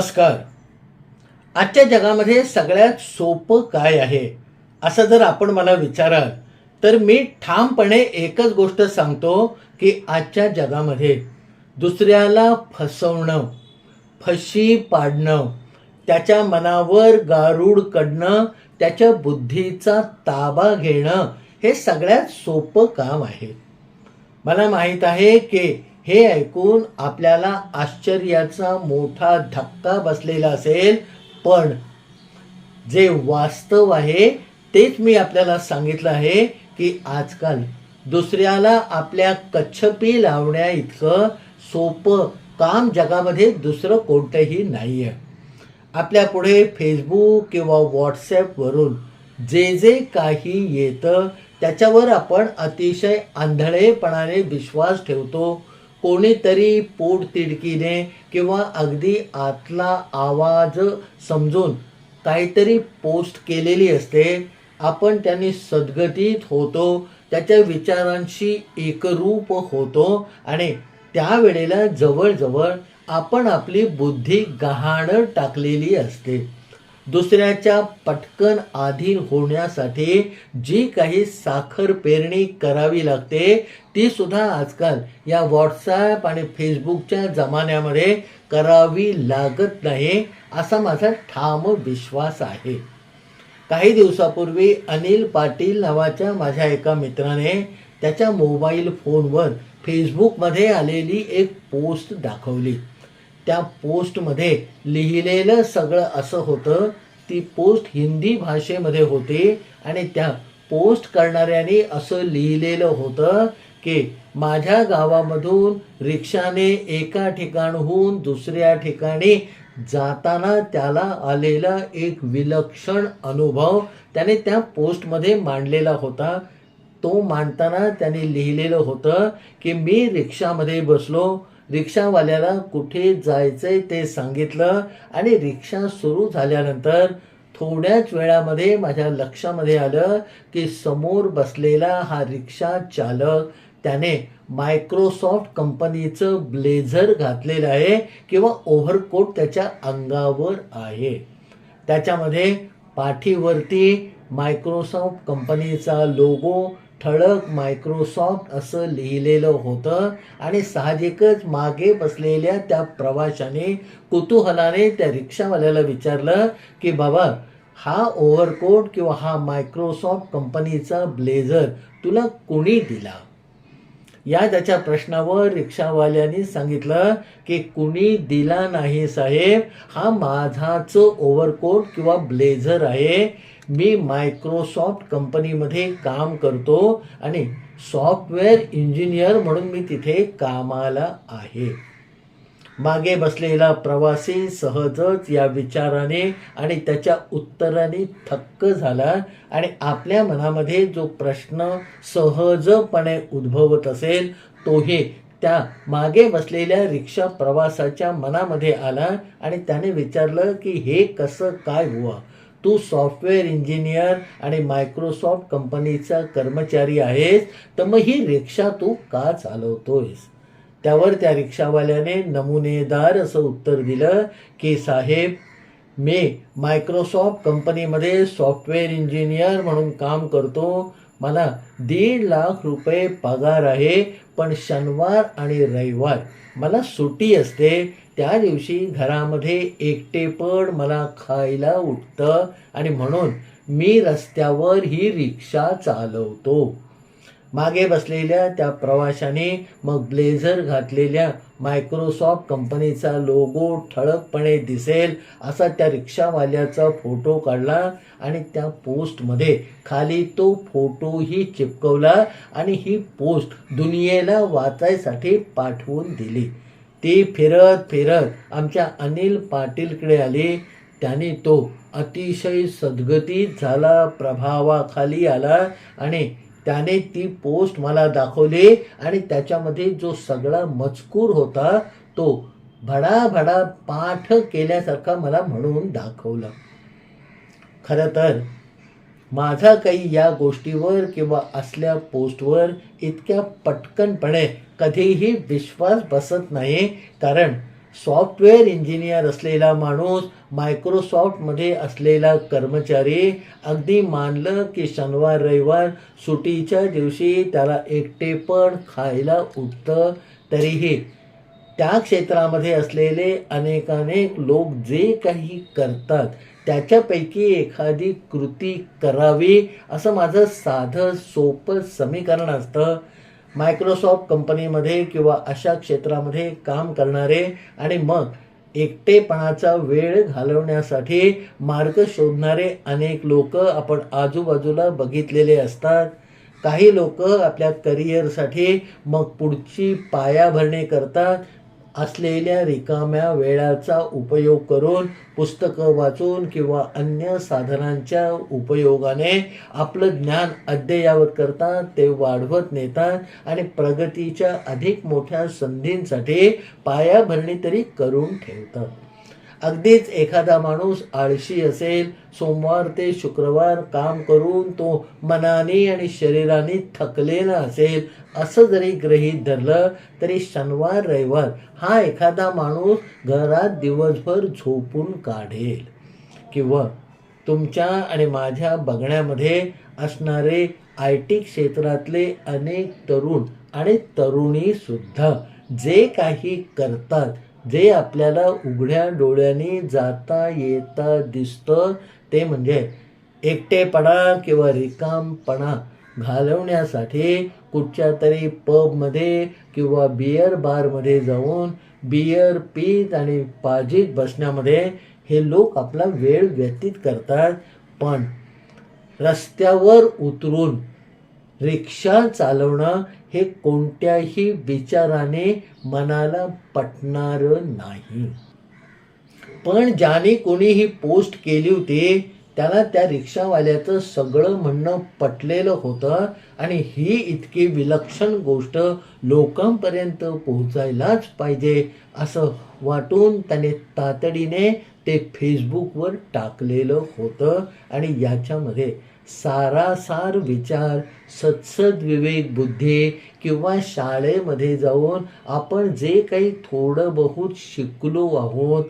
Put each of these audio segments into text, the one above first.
नमस्कार. आजच्या जगामध्ये सगळ्यात सोपं काय आहे? असं जर आपण मला विचाराल तर मी ठामपणे एकच गोष्ट सांगतो की आजच्या जगामध्ये दुसऱ्याला फसवणं फशी पाडणं त्याच्या मनावर गारूड कडणं त्याच्या बुद्धीचा ताबा घेणं हे सगळ्यात सोपं काम आहे. मला माहीत आहे की हे ऐकून आपल्याला आश्चर्याचा मोठा धक्का बसलेला असेल. पण जे वास्तव आहे तेच मी आपल्याला सांगितलं आहे की आजकाल दुसऱ्याला आपल्या कच्छपी लावण्या इतकं सोपं काम जगामध्ये दुसरं कोणतंही नाही आहे आपल्या पुढे फेसबुक किंवा व्हॉट्सॲपवरून जे जे काही येतं त्याच्यावर आपण अतिशय आंधळेपणाने विश्वास ठेवतो. कोणीतरी पोटतिडकीने किंवा अगदी आतला आवाज समजून काहीतरी पोस्ट केलेली असते. आपण त्यांनी सद्गतीत होतो त्याच्या विचारांशी एकरूप होतो आणि त्यावेळेला जवळजवळ आपण आपली बुद्धी गहाण टाकलेली असते. दुसऱ्याच्या पटकन आधीन होण्यासाठी जी काही साखर पेरणी करावी लागते ती सुद्धा आजकाल या व्हॉट्सॲप आणि फेसबुकच्या जमान्यामध्ये करावी लागत नाही असा माझा ठाम विश्वास आहे. काही दिवसापूर्वी अनिल पाटील नावाच्या माझ्या एका मित्राने त्याच्या मोबाईल फोनवर फेसबुकमध्ये आलेली एक पोस्ट दाखवली. त्या पोस्टमध्ये लिहिलेलं सगळं असं होतं. ती पोस्ट हिंदी भाषेमध्ये होती आणि त्या पोस्ट करणाऱ्याने असं लिहिलेलं होतं की माझ्या गावामधून रिक्षाने एका ठिकाणहून दुसऱ्या ठिकाणी जाताना त्याला आलेला एक विलक्षण अनुभव त्याने त्या पोस्टमध्ये मांडलेला होता. तो मांडताना त्याने लिहिलेलं होतं की मी रिक्षामध्ये बसलो. रिक्षावाल्याला कुठे जायचंय ते सांगितलं आणि रिक्षा सुरू झाल्यानंतर थोड्याच वेळामध्ये माझ्या लक्षामध्ये आलं की समोर बसलेला हा रिक्षा चालक त्याने मायक्रोसॉफ्ट कंपनीचं ब्लेझर घातलेलं आहे किंवा ओव्हरकोट त्याच्या अंगावर आहे. त्याच्यामध्ये पाठीवरती मायक्रोसॉफ्ट कंपनीचा लोगो ठळक मायक्रोसॉफ्ट असं लिहिलेलं होतं आणि साहजिकच मागे बसलेल्या त्या प्रवाशाने कुतूहलाने त्या रिक्षावाल्याला विचारलं की बाबा हा ओव्हरकोट किंवा हा मायक्रोसॉफ्ट कंपनीचा ब्लेझर तुला कोणी दिला? या त्याच्या प्रश्नावर रिक्षावाल्याने सांगितलं की कुणी दिला नाही साहेब. हा माझाच ओव्हरकोट किंवा ब्लेझर आहे. मी मायक्रोसॉफ्ट कंपनीमध्ये काम करतो आणि सॉफ्टवेअर इंजिनियर म्हणून मी तिथे कामाला आहे. मागे बसलेला प्रवासी सहजच या विचाराने आणि त्याच्या उत्तराने थक्क झाला आणि आपल्या मनामध्ये जो प्रश्न सहजपणे उद्भवत असेल तोही त्या मागे बसलेल्या रिक्षा प्रवासाच्या मनामध्ये आला आणि त्याने विचारलं की हे कसं काय हुआ? तू सॉफ्टवेअर इंजिनियर आणि मायक्रोसॉफ्ट कंपनीचा कर्मचारी आहेस तर मग ही रिक्षा तू का चालवतोयस? त्यावर त्या रिक्षावाल्याने नमुनेदार असं उत्तर दिलं की साहेब मी मायक्रोसॉफ्ट कंपनीमध्ये सॉफ्टवेअर इंजिनियर म्हणून काम करतो. मला दीड लाख रुपये पगार आहे पण शनिवार आणि रविवार मला सुट्टी असते. त्या दिवशी घरामध्ये एकटेपण मला खायला उठतं आणि म्हणून मी रस्त्यावर ही रिक्षा चालवतो. मागे बसलेल्या त्या प्रवाशाने मग ब्लेझर घातलेल्या मायक्रोसॉफ्ट कंपनीचा लोगो ठळकपणे दिसेल असा त्या रिक्षावाल्याचा फोटो काढला आणि त्या पोस्टमध्ये खाली तो फोटोही चिपकवला आणि ही पोस्ट दुनियेला वाचायसाठी पाठवून दिली. ती फिरत फिरत आमच्या अनिल पाटीलकडे आली. त्याने तो अतिशय सद्गतीत झाला प्रभावाखाली आला आणि त्याने ती पोस्ट मला दाखवली आणि त्याच्यामध्ये जो सगळा मजकूर होता तो भडाभडा पाठ केल्यासारखा मला म्हणून दाखवला. खरं तर माझा काही या गोष्टीवर किंवा असल्या पोस्टवर इतक्या पटकनपणे कधीही विश्वास बसत नाही. कारण सॉफ्टवेअर इंजिनियर असलेला माणूस मायक्रोसॉफ्टमध्ये असलेला कर्मचारी अगदी मानलं की शनिवार रविवार सुटीच्या दिवशी त्याला एकटेपण खायला उठतं. तरीही त्या क्षेत्रामध्ये असलेले अनेकानेक लोक जे काही करतात त्याच्यापैकी एखादी कृती करावी असं माझं साधं सोपं समीकरण असतं. मायक्रोसॉफ्ट कंपनीमध्ये किंवा अशा क्षेत्रामध्ये काम करणारे आणि मग एकटेपणाचा वेळ घालवण्यासाठी मार्ग शोधणारे अनेक लोक आपण आजूबाजूला बघितलेले असतात. काही लोक आपल्या करिअरसाठी मग पुढची पायाभरणी करतात. असलेल्या रिकाम्या वेळाचा उपयोग करून पुस्तकं वाचून किंवा अन्य साधनांच्या उपयोगाने आपलं ज्ञान अद्ययावत करतात ते वाढवत नेतात आणि प्रगतीच्या अधिक मोठ्या संधींसाठी पायाभरणी तरी करून ठेवतात. अगदीच एखादा माणूस आळशी असेल सोमवार ते शुक्रवार काम करून तो मनाने आणि शरीराने थकलेला असेल असं जरी गृहीत धरलं तरी शनिवार रविवार हा एखादा माणूस घरात दिवसभर झोपून काढेल. किंवा तुमच्या आणि माझ्या बघण्यामध्ये असणारे आय टी क्षेत्रातले अनेक तरुण आणि तरुणीसुद्धा जे काही करतात जे आपल्याला उघड्या डोळ्यांनी जाता येता दिसतं ते म्हणजे एकटेपणा किंवा रिकामपणा घालवण्यासाठी कुठच्या तरी पबमध्ये किंवा बियर बारमध्ये जाऊन बियर पीत आणि पाजीत बसण्यामध्ये हे लोक आपला वेळ व्यतीत करतात. पण रस्त्यावर उतरून रिक्षा चालवणं हे कोणत्याही विचाराने मनाला पटणारं नाही. पण ज्याने कोणी ही पोस्ट केली होती त्याला त्या रिक्षावाल्याचं सगळं म्हणणं पटलेलं होतं आणि ही इतकी विलक्षण गोष्ट लोकांपर्यंत पोहोचायलाच पाहिजे असं वाटून त्याने तातडीने ते फेसबुकवर टाकलेलं होतं आणि याच्यामध्ये सारासार विचार सत्सद विवेक बुद्धी किंवा शाळेमध्ये जाऊन आपण जे काही थोडं बहुत शिकलो आहोत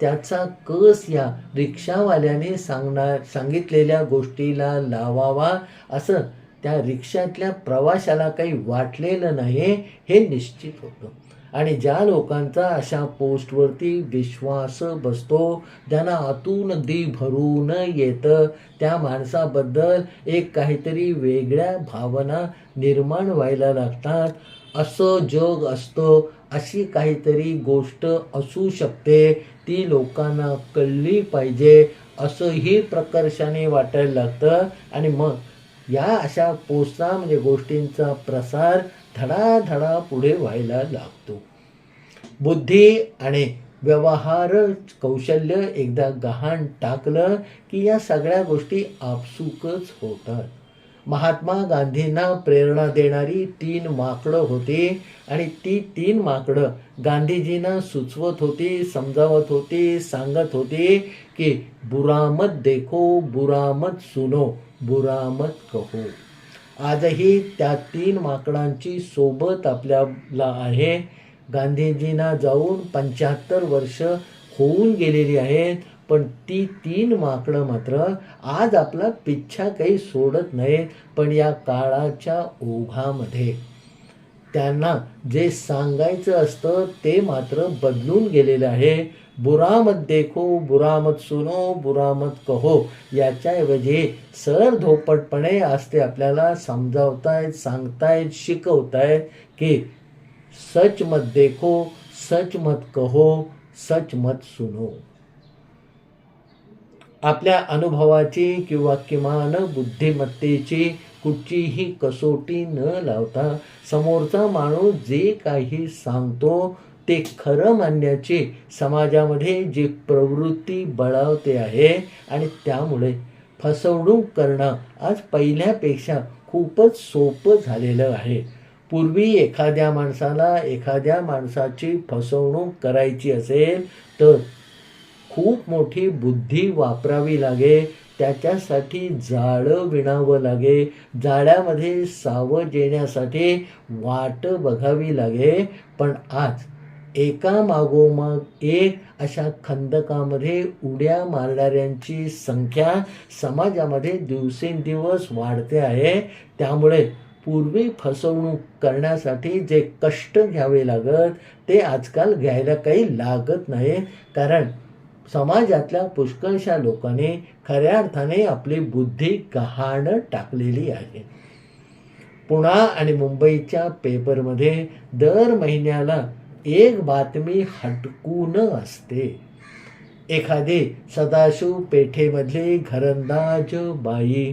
त्याचा कस या रिक्षावाल्याने सांगणार सांगितलेल्या गोष्टीला लावावा? असं त्या रिक्षातल्या प्रवाशाला काही वाटलेलं नाही हे निश्चित होतं. आणि ज्या लोकांचा अशा पोस्टवरती विश्वास बसतो ज्यांना आतून दी भरून येतं त्या माणसाबद्दल एक काहीतरी वेगळ्या भावना निर्माण व्हायला लागतात. असं जग असतं अशी काहीतरी गोष्ट असू शकते ती लोकांना कळली पाहिजे असंही प्रकर्षाने वाटायला लागतं. आणि मग या अशा पोस्टा म्हणजे गोष्टींचा प्रसार धडाधडा पुढे व्हायला लागतो. बुद्धी आणि व्यवहार कौशल्य एकदा गहाण टाकलं की या सगळ्या गोष्टी आपसुकच होतात. महात्मा गांधींना प्रेरणा देणारी तीन माकडं होती आणि ती तीन माकडं गांधीजींना सुचवत होती समजावत होती सांगत होती की बुरामत देखो बुरामत सुनो बुरामत कहो. आजही त्या तीन माकडांची सोबत आपल्याला आहे. गांधीजींना जाऊन पंच्याहत्तर वर्ष होऊन गेलेली आहेत. पण ती तीन माकडं मात्र आज आपला पिच्छा काही सोडत नाहीत. पण या काळाच्या ओघामध्ये त्यांना जे सांगायचं असतं ते मात्र बदलून गेलेलं आहे. बुरामत देखो बुरामत सुनो बुरामत कहो. याच्याऐवजी सर धोपटपणे आज ते आपल्याला समजावतायत सांगतायत शिकवतायत की सच मत देखो सच मत कहो सच मत सुनो. आपल्या अनुभवाची किंवा किमान बुद्धिमत्तेची कुठचीही कसोटी न लावता समोरचा माणूस जे काही सांगतो ते खरं मानण्याची समाजामध्ये जी प्रवृत्ती बळावते आहे आणि त्यामुळे फसवणूक करणं आज पहिल्यापेक्षा खूपच सोपं झालेलं आहे. पूर्वी एखाद्या माणसाला एखाद्या माणसाची फसवणूक करायची असेल तर खूप मोठी बुद्धी वापरावी लागे त्याच्यासाठी जाळं विणावं लागे जाळ्यामध्ये सावज येण्यासाठी वाट बघावी लागे. पण आज एका मागोमाग एक अशा खंदकामध्ये उड्या मारणाऱ्यांची संख्या समाजामध्ये दिवसेंदिवस वाढते आहे. त्यामुळे पूर्वी फसवणूक करण्यासाठी जे कष्ट घ्यावे लागत ते आजकाल घ्यायला काही लागत नाही. कारण समाजातल्या पुष्कळशा लोकांनी खऱ्या अर्थाने आपली बुद्धी गहाण टाकलेली आहे. पुणा आणि मुंबईच्या पेपरमध्ये दर महिन्याला एक बातमी हटकून असते. एखादी सदाशिव पेठेमधली घरंदाज बाई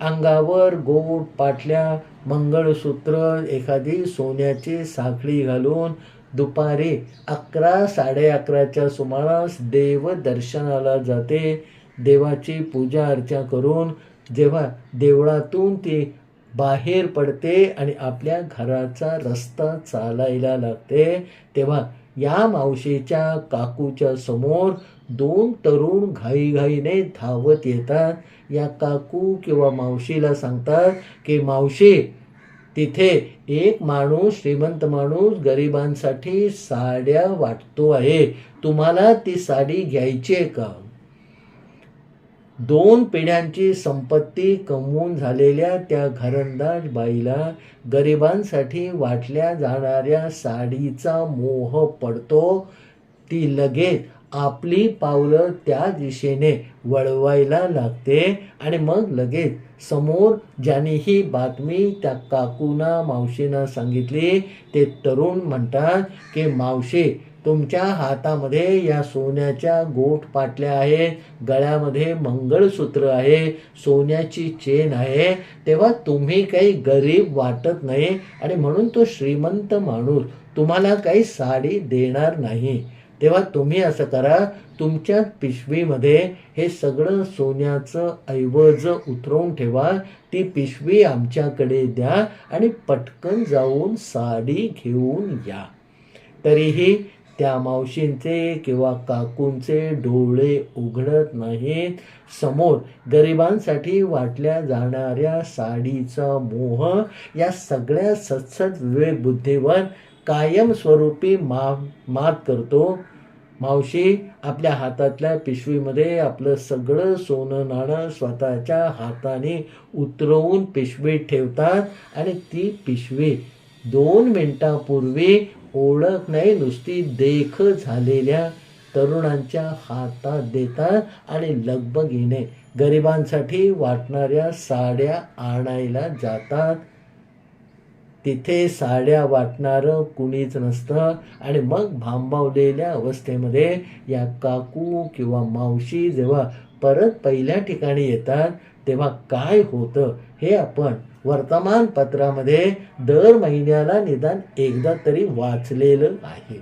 अंगावर गोट पाटल्या मंगळसूत्र एखादी सोन्याची साखळी घालून दुपारी अकरा साडे अकराच्या सुमारास देव दर्शनाला जाते. देवाची पूजा अर्चा करून जेव्हा देवळातून ती बाहेर पडते आणि आपल्या घराचा रस्ता चालायला लागते तेव्हा या मावशीच्या काकूच्या समोर दोन तरुण घाईघाईने धावत येतात. या काकू किंवा मावशीला सांगतात की मावशी तिथे एक माणूस श्रीमंत माणूस गरिबांसाठी साड्या वाटतो आहे. तुम्हाला ती साडी घ्यायची आहे का? दोन पिढ्यांची संपत्ती कमवून झालेल्या त्या घरंदाज बाईला गरिबांसाठी वाटल्या जाणाऱ्या साडीचा मोह पडतो. ती लगेच आपली पावलं त्या दिशेने वळवायला लागते. आणि मग लगेच समोर ज्याने ही बातमी त्या काकूना मावशीनं सांगितली ते तरुण म्हणतात की मावशी तुमच्या हातामध्ये या सोन्याच्या गोठ पाटल्या आहेत. गळ्यामध्ये मंगळसूत्र आहे. सोन्याची चेन आहे. तेव्हा तुम्ही काही गरीब वाटत नाही आणि म्हणून तो श्रीमंत माणूस तुम्हाला काही साडी देणार नाही. तेव्हा तुम्ही असं करा तुमच्या पिशवीमध्ये हे सगळं सोन्याचं ऐवज उतरवून ठेवा ती पिशवी आमच्याकडे द्या आणि पटकन जाऊन साडी घेऊन या. तरीही त्या मावशींचे किंवा काकूंचे डोळे उघडत नाहीत. समोर गरिबांसाठी वाटल्या जाणाऱ्या साडीचा मोह या सगळ्या सत्सद विवेकबुद्धीवर कायमस्वरूपी मा मात करतो. मावशी आपल्या हातातल्या पिशवीमध्ये आपलं सगळं सोनं नाणं स्वतःच्या हाताने उतरवून पिशवीत ठेवतात आणि ती पिशवी दोन मिनटापूर्वी ओळख नाही नुसती देख झालेल्या तरुणांच्या हातात देतात आणि लगबगीने गरिबांसाठी वाटणाऱ्या साड्या आणायला जातात. तिथे साड्या वाटणारं कुणीच नसतं. आणि मग भांबावलेल्या अवस्थेमध्ये या काकू किंवा मावशी जेव्हा परत पहिल्या ठिकाणी येतात तेव्हा काय होतं हे आपण वर्तमानपत्रामध्ये दर महिन्याला निदान एकदा तरी वाचलेलं आहे.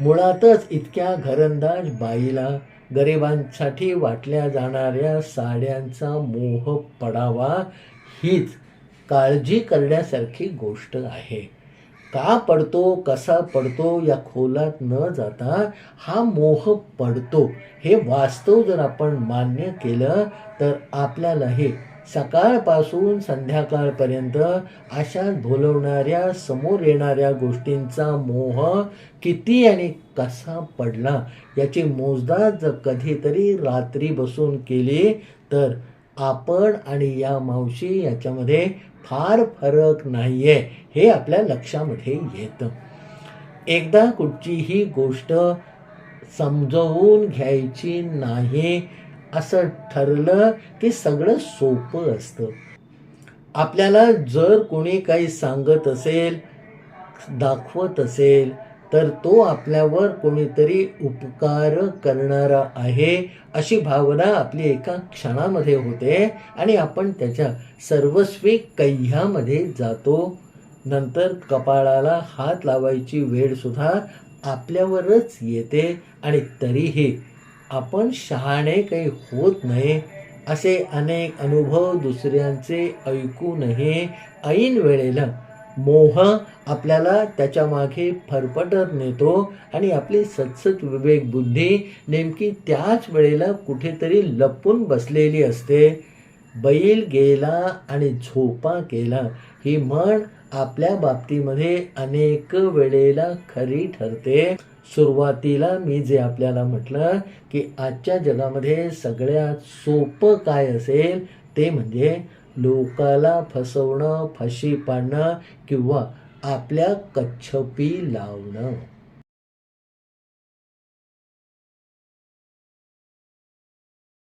मुळातच इतक्या घरंदाज बाईला गरिबांसाठी वाटल्या जाणाऱ्या साड्यांचा मोह पडावा हीच काळजी करण्यासारखी गोष्ट आहे. का पडतो कसा पडतो या खोलात न जाता हा मोह पडतो हे वास्तव जर आपण मान्य केलं तर आपल्यालाही सकाळपासून संध्याकाळपर्यंत अशा भोलवणाऱ्या समोर येणाऱ्या गोष्टींचा मोह किती आणि कसा पडला याची मोजदाद जर कधीतरी रात्री बसून केली तर आपण आणि या मावशी याच्यामध्ये फार फरक नाही आहे हे आपल्या लक्षामध्ये येतं. एकदा कुठचीही गोष्ट समजवून घ्यायची नाही असं ठरलं की सगळं सोपं असतं. आपल्याला जर कोणी काही सांगत असेल दाखवत असेल तर तो आपल्यावर कोणीतरी उपकार करणारा आहे अशी भावना आपली एका क्षणामध्ये होते आणि आपण त्याच्या सर्वस्वी कह्यामध्ये जातो. नंतर कपाळाला हात लावायची वेळसुद्धा आपल्यावरच येते आणि तरीही आपण शहाणे काही होत नाही असे अनेक अनुभव दुसऱ्यांचे ऐकूनही ऐन वेळेला मोह आपल्याला त्याच्यामागे फरफटत नेतो आणि आपली सतसत विवेक बुद्धी नेमकी त्याच वेळेला कुठेतरी लपून बसलेली असते. बैल गेला आणि झोपा केला. ही म्हण आपल्या बाबतीमध्ये अनेक वेळेला खरी ठरते. सुरुवातीला मी जे आपल्याला म्हटलं की आजच्या जगामध्ये सगळ्यात सोपं काय असेल ते म्हणजे लोकाला फसवणं फाशी पाडणं किंवा आपल्या कच्छपी लावणं.